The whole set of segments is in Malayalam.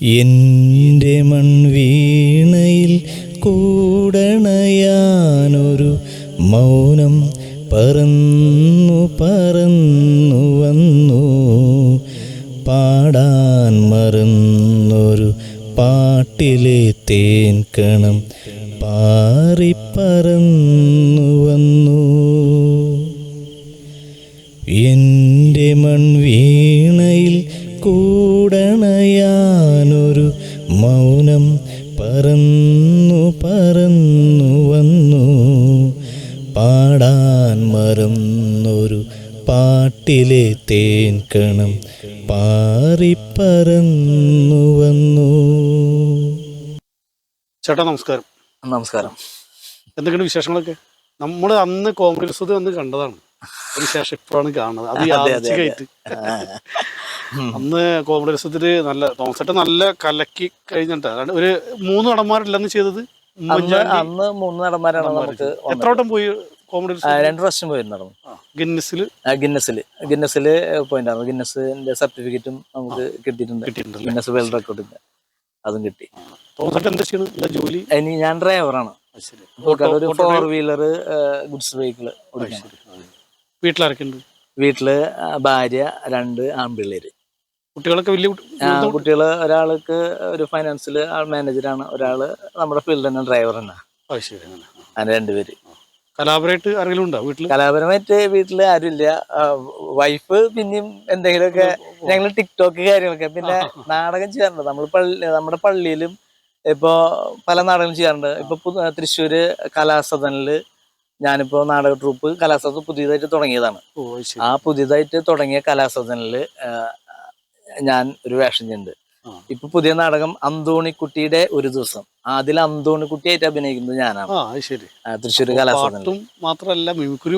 എന്റെ മൺവീണയിൽ കൂടണയാനൊരു മൗനം പറന്നു പറന്നു വന്നു. പാടാൻ മറന്നൊരു പാട്ടിലെ തേൻ കണം പാറിപ്പറന്നു വന്നു. എന്റെ മൺവീണയിൽ കൂടണയാനൊരു പാട്ടിലെ തേൻ കണം പാറിപ്പറന്നു വന്നു. ചേട്ടാ നമസ്കാരം. നമസ്കാരം. എന്തൊക്കെയാണ് വിശേഷങ്ങളൊക്കെ? നമ്മൾ അന്ന് കോൺഗ്രസ് വന്ന് കണ്ടതാണ്. അതിനുശേഷം ഇപ്പോഴാണ് കാണുന്നത്. അത്. യാദൃച്ഛികമായിട്ട് അന്ന് കോൺഗ്രസ് നല്ല തോമസേട്ട നല്ല കലക്കി കഴിഞ്ഞിട്ട്. ഒരു മൂന്ന് നടന്മാരല്ലെന്ന് ചെയ്തത്? അന്ന് മൂന്ന് നടന്മാരാണ് നമുക്ക് എത്ര വട്ടം പോയി രണ്ട് പ്രാവശ്യം പോയിരുന്നു ഗിന്നസിൽ ഗിന്നസിൽ? ഗിന്നസിൽ. പോയിട്ടുണ്ടായിരുന്നു ഗിന്നസിന്റെ സർട്ടിഫിക്കറ്റും നമുക്ക് കിട്ടിയിട്ടുണ്ട്. ഗിന്നസ് വേൾഡ് റെക്കോർഡിന്റെ അതും കിട്ടി. ജോലി? ഇനി ഞാൻ ഡ്രൈവറാണ് ഒരു ഫോർ വീലർ ഗുഡ്സ് വെഹിക്കിൾ വീട്ടിലാർക്കുണ്ട് വീട്ടിൽ ഭാര്യ രണ്ട് ആൺപിള്ളേര്. കുട്ടികളൊക്കെ വലിയ കുട്ടികൾ ഒരാൾക്ക് ഒരു ഫൈനാൻസിൽ ആൾ മാനേജറാണ് ഒരാൾ നമ്മുടെ ഫീൽഡ് തന്നെ ഡ്രൈവർ തന്നെ. രണ്ടുപേര്. കലാപരമായിട്ട് ആരെങ്കിലും ഉണ്ടോ വീട്ടിൽ? കലാപരമായിട്ട് വീട്ടിൽ ആരുമില്ല. വൈഫ് പിന്നെയും എന്തെങ്കിലുമൊക്കെ ഞങ്ങൾ ടിക്ടോക്ക് കാര്യങ്ങളൊക്കെ. പിന്നെ നാടകം ചെയ്യാറുണ്ട്. നമ്മൾ പള്ളി നമ്മുടെ പള്ളിയിലും ഇപ്പോ പല നാടകം ചെയ്യാറുണ്ട്. ഇപ്പൊ തൃശ്ശൂര് കലാസദനിൽ ഞാനിപ്പോ നാടക ട്രൂപ്പ് കലാസദൻ പുതിയതായിട്ട് തുടങ്ങിയതാണ്. ആ പുതിയതായിട്ട് തുടങ്ങിയ കലാസദനിൽ ഞാൻ ഒരു വേഷം ചെയ്യുന്നുണ്ട്. ഇപ്പൊ പുതിയ നാടകം അന്തോണിക്കുട്ടിയുടെ ഒരു ദിവസം. അതിൽ അന്തോണിക്കുട്ടിയായിട്ട് അഭിനയിക്കുന്നത് ഞാനാണ്. ശരി. തൃശ്ശൂർ തൃശ്ശൂര് മാത്രമല്ല മിമിക്രി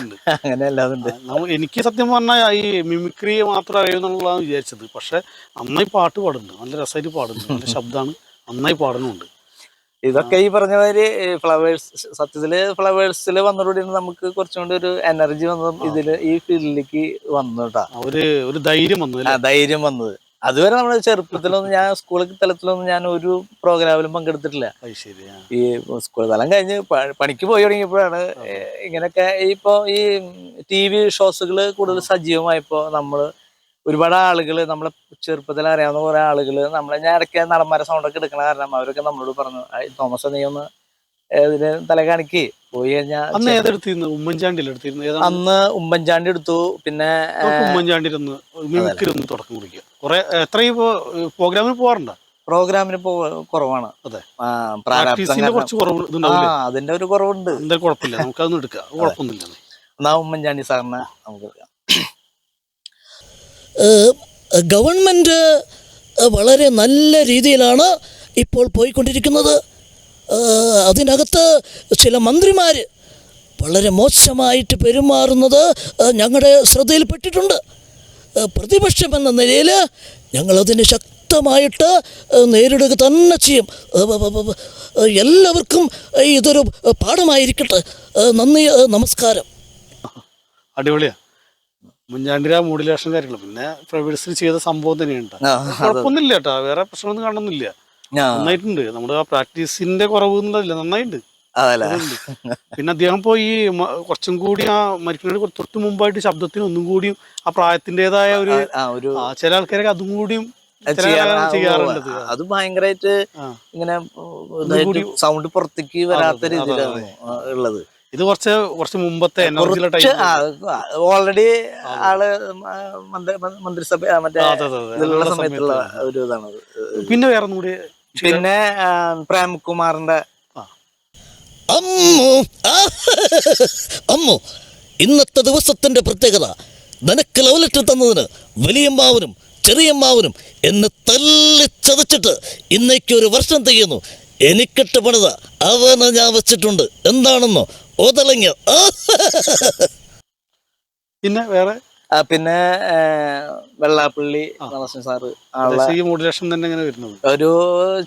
ഉണ്ട്. അങ്ങനെ അല്ലാതുണ്ട്. എനിക്ക് സത്യം പറഞ്ഞാൽ ഈ മിമിക്രി മാത്രം അറിയുന്നുള്ളതാണ് വിചാരിച്ചത്. പക്ഷെ നന്നായി പാട്ട് പാടുന്നുണ്ട്. നല്ല രസമായിട്ട് പാടുന്നുണ്ട്. നല്ല ശബ്ദമാണ് നന്നായി പാടുന്നുണ്ട്. ഇതൊക്കെ ഈ പറഞ്ഞ മാതിരി ഫ്ലവേഴ്സ് സത്യത്തിൽ ഫ്ലവേഴ്സിൽ വന്നതോടെ നമുക്ക് കുറച്ചും കൂടി ഒരു എനർജി വന്നതും ഇതിൽ ഈ ഫീൽഡിലേക്ക് വന്നു കേട്ടാ ഒരു ഒരു ധൈര്യം വന്നു ധൈര്യം വന്നത്. അതുവരെ നമ്മുടെ ചെറുപ്പത്തിലൊന്നും ഞാൻ സ്കൂൾ തലത്തിലൊന്നും ഞാൻ ഒരു പ്രോഗ്രാമിലും പങ്കെടുത്തിട്ടില്ല. ഈ സ്കൂൾ തലം കഴിഞ്ഞ് പണിക്ക് പോയി തുടങ്ങിയപ്പോഴാണ് ഇങ്ങനെയൊക്കെ ഇപ്പോ ഈ ടി വി ഷോസുകൾ കൂടുതൽ സജീവമായപ്പോ നമ്മൾ ഒരുപാട് ആളുകൾ നമ്മളെ ചെറുപ്പത്തിൽ അറിയാവുന്ന കുറെ ആളുകൾ നമ്മളെ ഞാൻ ഇടയ്ക്ക് നടന്മാരെ സൗണ്ടൊക്കെ എടുക്കണ കാരണം അവരൊക്കെ നമ്മളോട് പറഞ്ഞു തോമസ് നീ ഒന്ന് ഇതിന് തല കാണിക്ക്. പോയി കഴിഞ്ഞാൽ അന്ന് ഏതെടുത്തിരുന്നു? ഉമ്മൻചാണ്ടിയിൽ എടുത്തിരുന്നു അന്ന് ഉമ്മൻചാണ്ടി എടുത്തു പിന്നെ ഉമ്മൻചാണ്ടി മിമിക്രി തുടക്കം കുറിക്കുക കുറെ എത്രയും പ്രോഗ്രാമിന് പോകാറുണ്ടോ പ്രോഗ്രാമിന് പോ കുറവാണ്. അതിന്റെ ഒരു കുറവുണ്ട്. കുഴപ്പമില്ല. നമുക്കതൊന്നും എടുക്കാം. കുഴപ്പമൊന്നുമില്ല. എന്നാ ഉമ്മൻചാണ്ടി സാറിനെ നമുക്ക് എടുക്കാം. ഗവൺമെന്റ് വളരെ നല്ല രീതിയിലാണ് ഇപ്പോൾ പോയിക്കൊണ്ടിരിക്കുന്നത്. അതിനകത്ത് ചില മന്ത്രിമാർ വളരെ മോശമായിട്ട് പെരുമാറുന്നത് ഞങ്ങളുടെ ശ്രദ്ധയിൽപ്പെട്ടിട്ടുണ്ട്. പ്രതിപക്ഷമെന്ന നിലയിൽ ഞങ്ങളതിന് ശക്തമായിട്ട് നേരിടുക തന്നെ ചെയ്യും. എല്ലാവർക്കും ഇതൊരു പാഠമായിരിക്കട്ടെ. നന്ദി നമസ്കാരം. അടിപൊളിയാ. മുൻചാണ്ടിര മോഡുലേഷൻ കാര്യങ്ങൾ പിന്നെ പ്രൊഡ്യൂസർ ചെയ്ത സംഭവം തന്നെയുണ്ട്. കുഴപ്പമൊന്നുമില്ല കേട്ടോ. വേറെ പ്രശ്നമൊന്നും കാണുന്നില്ല നന്നായിട്ടുണ്ട്. നമ്മുടെ ആ പ്രാക്ടീസിന്റെ കുറവ് എന്നുള്ളതില്ല നന്നായിട്ടുണ്ട്. പിന്നെ അദ്ദേഹം പോയി കുറച്ചും കൂടി ആ മരിക്കുന്നതിന് തൊട്ട് മുമ്പായിട്ട് ശബ്ദത്തിന് ഒന്നും കൂടിയും ആ പ്രായത്തിന്റെതായ ഒരു ചില ആൾക്കാരൊക്കെ അതും കൂടിയും ചെയ്യാറുണ്ട് അത് ഭയങ്കരമായിട്ട്. ഇങ്ങനെ സൗണ്ട് പുറത്തേക്ക് വരാത്ത രീതിയിലാണ് ഉള്ളത്. ഇത് കുറച്ച് കുറച്ച് മുമ്പത്തെ എനർജിയുള്ള ടൈം ഓൾറെഡി ആൾ മന്ത്രി- മന്ത്രിസഭ മറ്റേ. ഇതിലുള്ള സമയത്തുള്ള ഒരു ഇതാണ് പിന്നെ വേറെ കൂടി പിന്നെ പ്രേംകുമാറിന്റെ അമ്മു അമ്മു ഇന്നത്തെ ദിവസത്തിന്റെ പ്രത്യേകത നിനക്ക് ലവ് ലെറ്റർ തന്നതിന് വലിയമ്മാവനും ചെറിയമ്മാവനും എന്നെ തല്ലി ചതച്ചിട്ട് ഇന്നേക്ക് ഒരു വർഷം തികയുന്നു. എനിക്കിട്ട് പണിത അവനെ ഞാൻ വെച്ചിട്ടുണ്ട്. എന്താണെന്നോ? ഒതളങ്ങ പിന്നെ വേറെ? പിന്നെ വെള്ളാപ്പള്ളി സാറ് ഈ മോഡുലേഷൻ തന്നെ ഇങ്ങനെ വരുന്നത്. ഒരു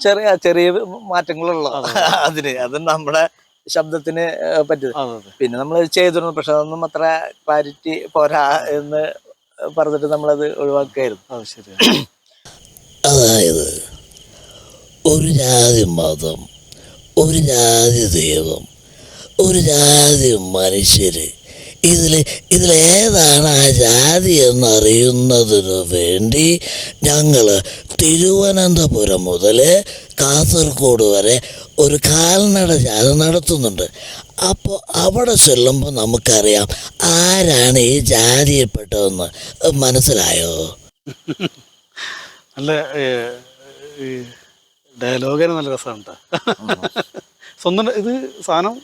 ചെറിയ ചെറിയ മാറ്റങ്ങളുള്ള അതിന്. അത് നമ്മുടെ ശബ്ദത്തിന് പറ്റും പിന്നെ നമ്മൾ ചെയ്തിരുന്നു പക്ഷെ അതൊന്നും അത്ര ക്ലാരിറ്റി പോരാ എന്ന് പറഞ്ഞിട്ട് നമ്മളത് ഒഴിവാക്കായിരുന്നു അതായത് ഒരു ജാതി മതം ഒരു ജാതി ദൈവം ഒരു ജാതി മനുഷ്യര്. ഇതിൽ ഇതിലേതാണ് ആ ജാതി എന്നറിയുന്നതിന് വേണ്ടി ഞങ്ങൾ തിരുവനന്തപുരം മുതൽ കാസർഗോഡ് വരെ ഒരു കാൽനട ജാഥ നടത്തുന്നുണ്ട്. അപ്പോൾ അവിടെ ചെല്ലുമ്പോൾ നമുക്കറിയാം ആരാണ് ഈ ജാതിയിൽപ്പെട്ടതെന്ന്. മനസ്സിലായോ? നല്ല ഡയലോഗിന് നല്ല രസമാണ് ട്ടോ. സ്വന്തം ഇത് സാധനം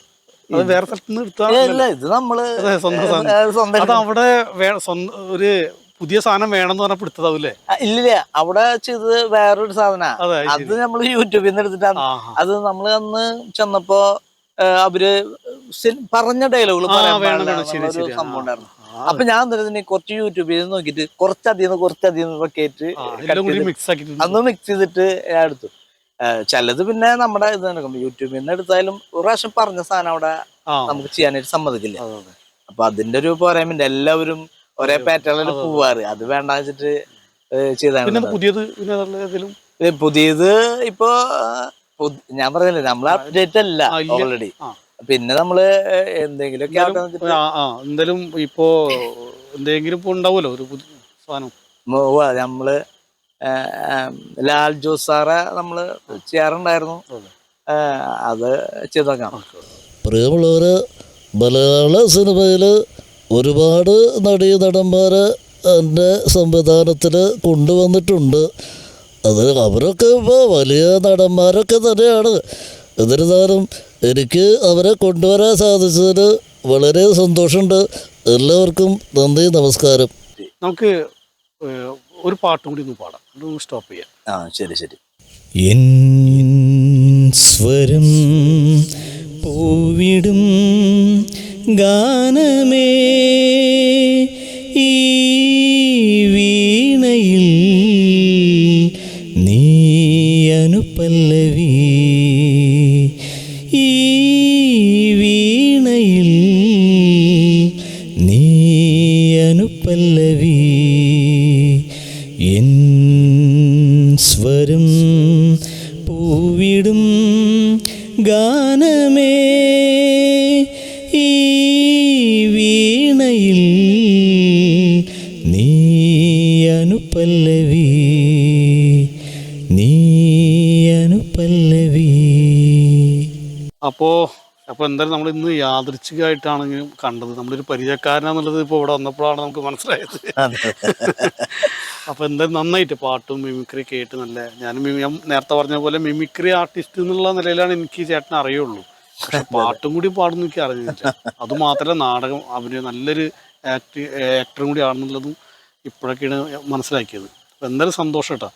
അത് വേറെ സ്ഥലത്ത് നിന്ന് ഇല്ല എടുത്താൽ ഇത് നമ്മൾ സ്വന്തം അത് അവിടെ ഒരു പുതിയ സാധനം വേണമെന്ന് പറഞ്ഞാൽ പിടുത്തതാവൂലേ ആ, ഇല്ലില്ല. അവിടെ ചെയ്തത് വേറൊരു സാധന. അതെ നമ്മൾ യൂട്യൂബിൽ നിന്ന് എടുത്തിട്ടാണ്. അത് നമ്മൾ അന്ന് ചെന്നപ്പോ അവർ പറഞ്ഞ ഡയലോഗുകൾ. സംഭവം ഉണ്ടായിരുന്നു. അപ്പൊ ഞാൻ തന്നെ കുറച്ച് യൂട്യൂബിൽ നിന്ന് നോക്കിയിട്ട് കുറച്ചധികം കുറച്ചധികം ഒക്കെ ആയിട്ട് അന്ന് മിക്സ് ചെയ്തിട്ട് ഞാൻ എടുത്തു. ചിലത് പിന്നെ നമ്മുടെ ഇത് നടക്കും യൂട്യൂബിൽ നിന്ന് എടുത്താലും ഒരു പ്രാവശ്യം പറഞ്ഞ സാധനം അവിടെ നമുക്ക് ചെയ്യാനായിട്ട് സമ്മതിക്കില്ല. അപ്പൊ അതിന്റെ ഒരു പോരായ്മ എല്ലാവരും ഒരേ പാറ്റേണിൽ പോവാറ്. അത് വേണ്ട വെച്ചിട്ട് ചെയ്താണ് പുതിയത് പുതിയത് ഇപ്പൊ ഞാൻ പറഞ്ഞില്ലേ നമ്മൾ അപ്ഡേറ്റ് അല്ല. ഓൾറെഡി. പിന്നെ നമ്മൾ എന്തെങ്കിലും ഇപ്പോ എന്തെങ്കിലും ഇപ്പൊ ഉണ്ടാവുമല്ലോ ഒരു സാധനം? നമ്മൾ ലാൽ ജോസ് സാറെ നമ്മൾ ചെയ്യാറുണ്ടായിരുന്നു. അത്. ചെയ്തേക്കാം. പ്രിയമുള്ളവർ മലയാള സിനിമയിൽ ഒരുപാട് നടീ നടന്മാർ എന്റെ സംവിധാനത്തിൽ കൊണ്ടുവന്നിട്ടുണ്ട്. അത് അവരൊക്കെ ഇപ്പോൾ വലിയ നടന്മാരൊക്കെ തന്നെയാണ്. എന്നിരുന്നാലും എനിക്ക് അവരെ കൊണ്ടുവരാൻ സാധിച്ചതിൽ വളരെ സന്തോഷമുണ്ട്. എല്ലാവർക്കും നന്ദി നമസ്കാരം. നമുക്ക് ഒരു പാട്ടും കൂടി ഒന്ന് പാടാം. ഒന്ന് സ്റ്റോപ്പ് ചെയ്യാം. ആ ശരി ശരി. എൻ സ്വരം പൂവിടും ഗാനമേ ഈ വീണയിൽ നീ അനുപല്ലവി പൂവിടും ഗാനമേ. ഈ വീണയിൽ നീ അനുപല്ലവി നീ അപ്പൊ എന്തായാലും നമ്മൾ ഇന്ന് യാദൃച്ഛികമായിട്ടാണെങ്കിലും കണ്ടത്. നമ്മളൊരു പരിചയക്കാരനാന്നുള്ളത് ഇപ്പോൾ ഇവിടെ വന്നപ്പോഴാണ് നമുക്ക് മനസ്സിലായത്. അപ്പോൾ എന്തായാലും നന്നായിട്ട് പാട്ടും മിമിക്രി കേട്ട് നല്ല ഞാൻ നേരത്തെ പറഞ്ഞ പോലെ മിമിക്രി ആർട്ടിസ്റ്റ് എന്നുള്ള നിലയിലാണ് എനിക്ക് ചേട്ടൻ ചേട്ടനെ അറിയുള്ളൂ. പക്ഷെ പാട്ടും കൂടി പാടുന്നു എനിക്ക് അറിഞ്ഞില്ല. അത് മാത്രമല്ല നാടകം അവർ നല്ലൊരു ആക്ടി ആക്ടറും കൂടി ആണെന്നുള്ളതും ഇപ്പോഴൊക്കെയാണ് മനസ്സിലാക്കിയത്. എന്തായാലും സന്തോഷം കേട്ടോ.